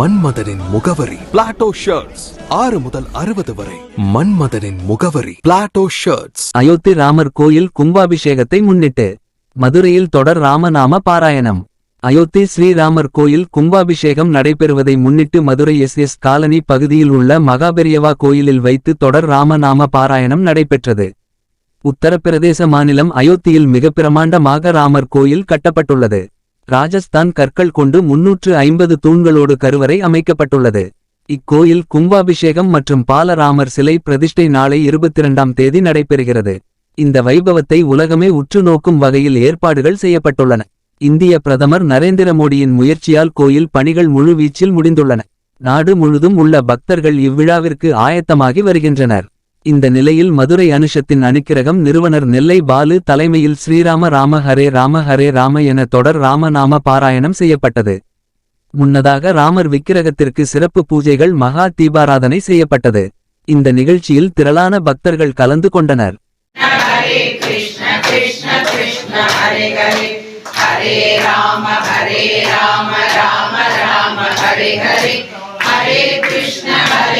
மன்மதனின் முகவரி. Plato shirts ஆறு முதல் அறுபது வரை. மன்மதனின் முகவரி. பிளாட்டோ ஷர்ட்ஸ் அயோத்தி ராமர் கோயில் கும்பாபிஷேகத்தை முன்னிட்டு மதுரையில் தொடர் ராமநாம பாராயணம். அயோத்தி ஸ்ரீராமர் கோயில் கும்பாபிஷேகம் நடைபெறுவதை முன்னிட்டு மதுரை எஸ் எஸ் காலனி பகுதியில் உள்ள மகாபெரியவா கோயிலில் வைத்து தொடர் ராமநாம பாராயணம் நடைபெற்றது. உத்தரப்பிரதேச மாநிலம் அயோத்தியில் மிக பிரமாண்டமாக ராமர் கோயில் கட்டப்பட்டுள்ளது. ராஜஸ்தான் கற்கள் கொண்டு முன்னூற்று ஐம்பது தூண்களோடு கருவறை அமைக்கப்பட்டுள்ளது. இக்கோயில் கும்பாபிஷேகம் மற்றும் பாலராமர் சிலை பிரதிஷ்டை நாளை இருபத்திரண்டாம் தேதி நடைபெறுகிறது. இந்த வைபவத்தை உலகமே உற்று நோக்கும் வகையில் ஏற்பாடுகள் செய்யப்பட்டுள்ளன. இந்திய பிரதமர் நரேந்திர மோடியின் முயற்சியால் கோயில் பணிகள் முழுவீச்சில் முடிந்துள்ளன. நாடு முழுதும் உள்ள பக்தர்கள் இவ்விழாவிற்கு ஆயத்தமாகி வருகின்றனர். இந்த நிலையில் மதுரை அனுஷத்தின் அணுக்கிரகம் நிறுவனர் நெல்லை பாலு தலைமையில் ஸ்ரீராம ராம ஹரே ராம ஹரே ராம என தொடர் ராமநாம பாராயணம் செய்யப்பட்டது முன்னதாக ராமர் விக்கிரகத்திற்கு சிறப்பு பூஜைகள் மகா தீபாராதனை செய்யப்பட்டது இந்த நிகழ்ச்சியில் திரளான பக்தர்கள் கலந்து கொண்டனர் ஹரே கிருஷ்ண ஹரே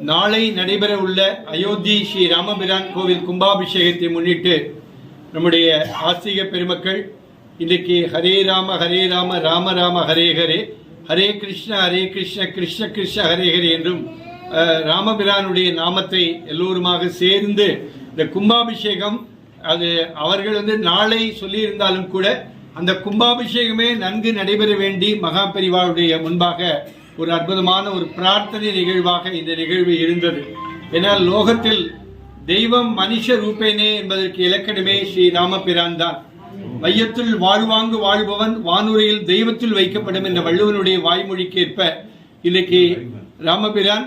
நாளை நடைபெற உள்ள அயோத்தி ஸ்ரீ ராமபிரான் கோவில் கும்பாபிஷேகத்தை முன்னிட்டு நம்முடைய ஆஸ்திக பெருமக்கள் இன்றைக்கு ஹரே ராம ஹரே ராம ராம ராம ஹரே ஹரே ஹரே கிருஷ்ண ஹரே கிருஷ்ண கிருஷ்ண கிருஷ்ண ஹரே ஹரே என்றும் ராமபிரானுடைய நாமத்தை எல்லோருமாக சேர்ந்து இந்த கும்பாபிஷேகம் அது அவர்கள் வந்து நாளை சொல்லியிருந்தாலும் கூட அந்த கும்பாபிஷேகமே நன்கு நடைபெற வேண்டி மகா பெரிவாளுடைய முன்பாக ஒரு அற்புதமான ஒரு பிரார்த்தனை நிகழ்வாக இந்த நிகழ்வு இருந்தது. ஏன்னால் லோகத்தில் தெய்வம் மனுஷ ரூபேனே என்பதற்கு இலக்கணமே ஸ்ரீ ராமபிரான் தான். மையத்தில் வாழ்வாங்கு வாழ்பவன் வானுரையில் தெய்வத்தில் வைக்கப்படும் என்ற வள்ளுவனுடைய வாய்மொழிக்கேற்ப இன்றைக்கு ராமபிரான்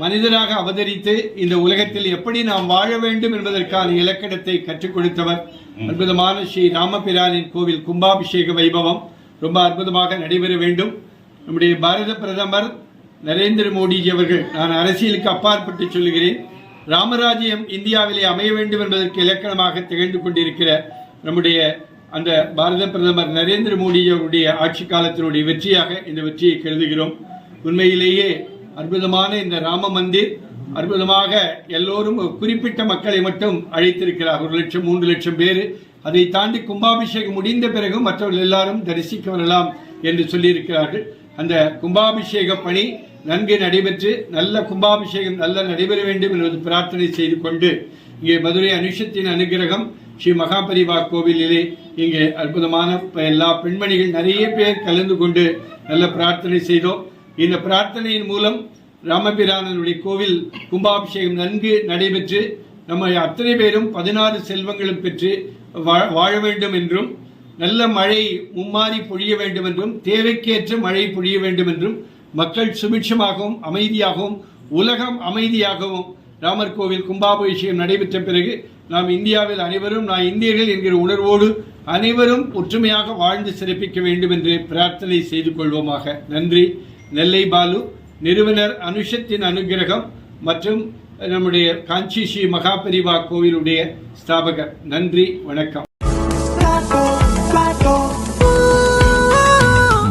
மனிதராக அவதரித்து இந்த உலகத்தில் எப்படி நாம் வாழ வேண்டும் என்பதற்கான இலக்கணத்தை கற்றுக் கொடுத்தவர். அற்புதமான ஸ்ரீ ராமபிரானின் கோவில் கும்பாபிஷேக வைபவம் ரொம்ப அற்புதமாக நடைபெற வேண்டும். நம்முடைய பாரத பிரதமர் நரேந்திர மோடிஜி அவர்கள் நான் அரசியலுக்கு அப்பாற்பட்டு சொல்லுகிறேன் ராமராஜ்யம் இந்தியாவிலே அமைய வேண்டும் என்பதற்கு இலக்கணமாக திகழ்ந்து கொண்டிருக்கிற நம்முடைய அந்த பாரத பிரதமர் நரேந்திர மோடி அவருடைய ஆட்சி காலத்தினுடைய வெற்றியாக இந்த வெற்றியை கருதுகிறோம். உண்மையிலேயே அற்புதமான இந்த ராம மந்திர் அற்புதமாக எல்லோரும் குறிப்பிட்ட மக்களை மட்டும் அழைத்திருக்கிறார். ஒரு லட்சம் மூன்று லட்சம் பேர். அதை தாண்டி கும்பாபிஷேகம் முடிந்த பிறகு மற்றவர்கள் எல்லாரும் தரிசிக்க வரலாம் என்று சொல்லியிருக்கிறார்கள். அந்த கும்பாபிஷேக பணி நன்கு நடைபெற்று நல்ல கும்பாபிஷேகம் நல்ல நடைபெற வேண்டும் என்பது பிரார்த்தனை செய்து கொண்டு இங்கே மதுரை அனுஷத்தின் அனுகிரகம் ஸ்ரீ மகாபரிவா கோவிலிலே இங்கே அற்புதமான எல்லா பெண்மணிகள் நிறைய பேர் கலந்து கொண்டு நல்ல பிரார்த்தனை செய்தோம். இந்த பிரார்த்தனையின் மூலம் ராமபிரானனுடைய கோவில் கும்பாபிஷேகம் நன்கு நடைபெற்று நம்ம அத்தனை பேரும் பதினாறு செல்வங்களும் பெற்று வா- வாழ வேண்டும் என்றும் நல்ல மழை மும்மாறி பொழிய வேண்டும் என்றும் தேவைக்கேற்ற மழை பொழிய வேண்டும் என்றும் மக்கள் சுபிட்சமாகவும் அமைதியாகவும் உலகம் அமைதியாகவும் ராமர் கோவில் கும்பாபிஷேகம் நடைபெற்ற பிறகு நாம் இந்தியாவில் அனைவரும் நான் இந்தியர்கள் என்கிற உணர்வோடு அனைவரும் ஒற்றுமையாக வாழ்ந்து சிறப்பிக்க வேண்டும் என்று பிரார்த்தனை செய்து கொள்வோமாக. நன்றி. நெல்லை பாலு நிறுவனர் அனுஷத்தின் அனுகிரகம் மற்றும் நம்முடைய காஞ்சி ஸ்ரீ மகாபரிவா கோவிலுடைய ஸ்தாபகர். நன்றி. வணக்கம்.